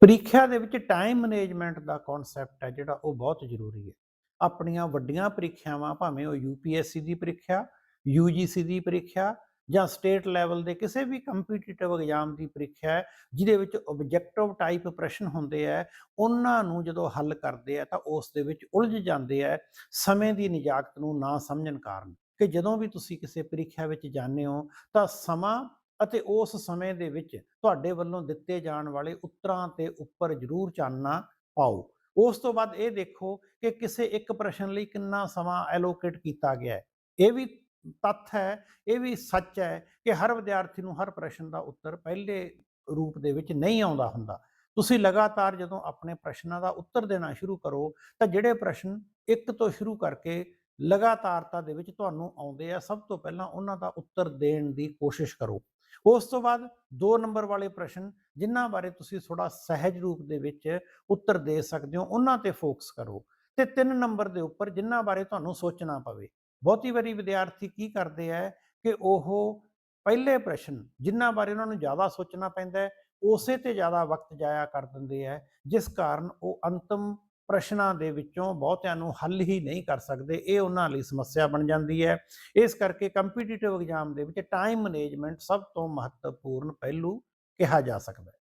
ਪ੍ਰੀਖਿਆ ਦੇ ਵਿੱਚ ਟਾਈਮ ਮੈਨੇਜਮੈਂਟ ਦਾ ਕਨਸੈਪਟ ਹੈ ਜਿਹੜਾ ਉਹ ਬਹੁਤ ਜ਼ਰੂਰੀ ਹੈ। ਆਪਣੀਆਂ ਵੱਡੀਆਂ ਪ੍ਰੀਖਿਆਵਾਂ, ਭਾਵੇਂ ਉਹ ਯੂਪੀਐਸਸੀ ਦੀ ਪ੍ਰੀਖਿਆ ਯੂਜੀਸੀ ਦੀ ਪ੍ਰੀਖਿਆ ਜਾਂ ਸਟੇਟ ਲੈਵਲ ਦੇ ਕਿਸੇ ਵੀ ਕੰਪੀਟੀਟਿਵ ਐਗਜ਼ਾਮ ਦੀ ਪ੍ਰੀਖਿਆ ਹੈ, ਜਿਹਦੇ ਵਿੱਚ ਆਬਜੈਕਟਿਵ ਟਾਈਪ ਪ੍ਰਸ਼ਨ ਹੁੰਦੇ ਆ ਉਹਨਾਂ ਨੂੰ ਜਦੋਂ ਹੱਲ ਕਰਦੇ ਆ ਤਾਂ ਉਸ ਦੇ ਵਿੱਚ ਉਲਝ ਜਾਂਦੇ ਆ ਸਮੇਂ ਦੀ ਨਿਜਾਕਤ ਨੂੰ ਨਾ ਸਮਝਣ ਕਾਰਨ। ਕਿ ਜਦੋਂ ਵੀ ਤੁਸੀਂ ਕਿਸੇ ਪ੍ਰੀਖਿਆ ਵਿੱਚ ਜਾਂਦੇ ਹੋ ਤਾਂ ਸਮਾਂ ਅਤੇ ਉਸ ਸਮੇਂ ਦੇ ਵਿੱਚ ਤੁਹਾਡੇ ਵੱਲੋਂ ਦਿੱਤੇ ਜਾਣ ਵਾਲੇ ਉੱਤਰਾਂ ਤੇ ਉੱਪਰ ਜ਼ਰੂਰ ਚਾਨਣਾ ਪਾਓ। ਉਸ ਤੋਂ ਬਾਅਦ ਇਹ ਦੇਖੋ ਕਿ ਕਿਸੇ ਇੱਕ ਪ੍ਰਸ਼ਨ ਲਈ ਕਿੰਨਾ ਸਮਾਂ ਐਲੋਕੇਟ ਕੀਤਾ ਗਿਆ ਹੈ। ਇਹ ਵੀ ਤੱਥ ਹੈ, ਇਹ ਵੀ ਸੱਚ ਹੈ ਕਿ ਹਰ ਵਿਦਿਆਰਥੀ ਨੂੰ ਹਰ ਪ੍ਰਸ਼ਨ ਦਾ ਉੱਤਰ ਪਹਿਲੇ ਰੂਪ ਦੇ ਵਿੱਚ ਨਹੀਂ ਆਉਂਦਾ ਹੁੰਦਾ। ਤੁਸੀਂ ਲਗਾਤਾਰ ਜਦੋਂ ਆਪਣੇ ਪ੍ਰਸ਼ਨਾਂ ਦਾ ਉੱਤਰ ਦੇਣਾ ਸ਼ੁਰੂ ਕਰੋ ਤਾਂ ਜਿਹੜੇ ਪ੍ਰਸ਼ਨ ਇੱਕ ਤੋਂ ਸ਼ੁਰੂ ਕਰਕੇ ਲਗਾਤਾਰਤਾ ਦੇ ਵਿੱਚ ਤੁਹਾਨੂੰ ਆਉਂਦੇ ਆ, ਸਭ ਤੋਂ ਪਹਿਲਾਂ ਉਹਨਾਂ ਦਾ ਉੱਤਰ ਦੇਣ ਦੀ ਕੋਸ਼ਿਸ਼ ਕਰੋ। ਉਸ ਤੋਂ ਬਾਅਦ 2 ਨੰਬਰ ਵਾਲੇ ਪ੍ਰਸ਼ਨ ਜਿਨ੍ਹਾਂ ਬਾਰੇ ਤੁਸੀਂ ਥੋੜਾ ਸਹਿਜ ਰੂਪ ਦੇ ਵਿੱਚ ਉੱਤਰ ਦੇ ਸਕਦੇ ਹੋ, ਉਹਨਾਂ ਤੇ ਫੋਕਸ ਕਰੋ। ਤੇ 3 ਨੰਬਰ ਦੇ ਉੱਪਰ ਜਿਨ੍ਹਾਂ ਬਾਰੇ ਤੁਹਾਨੂੰ ਸੋਚਣਾ ਪਵੇ। ਬਹੁਤੀ ਵਾਰੀ ਵਿਦਿਆਰਥੀ ਕੀ ਕਰਦੇ ਆ ਕਿ ਉਹ ਪਹਿਲੇ ਪ੍ਰਸ਼ਨ ਜਿਨ੍ਹਾਂ ਬਾਰੇ ਉਹਨਾਂ ਨੂੰ ਜ਼ਿਆਦਾ ਸੋਚਣਾ ਪੈਂਦਾ ਹੈ, ਉਸੇ ਤੇ ਜ਼ਿਆਦਾ ਵਕਤ ਜਾਇਆ ਕਰ ਦਿੰਦੇ ਆ, ਜਿਸ ਕਾਰਨ ਉਹ ਅੰਤਮ ਪ੍ਰਸ਼ਨਾਂ ਦੇ ਵਿੱਚੋਂ ਬਹੁਤਿਆਂ ਨੂੰ ਹੱਲ ਹੀ ਨਹੀਂ ਕਰ ਸਕਦੇ, ਇਹ ਉਹਨਾਂ ਲਈ ਸਮੱਸਿਆ ਬਣ ਜਾਂਦੀ ਹੈ। ਇਸ ਕਰਕੇ ਕੰਪੀਟੀਟਿਵ ਐਗਜ਼ਾਮ ਦੇ ਵਿੱਚ ਟਾਈਮ ਮੈਨੇਜਮੈਂਟ ਸਭ ਤੋਂ ਮਹੱਤਵਪੂਰਨ ਪਹਿਲੂ ਕਿਹਾ ਜਾ ਸਕਦਾ ਹੈ।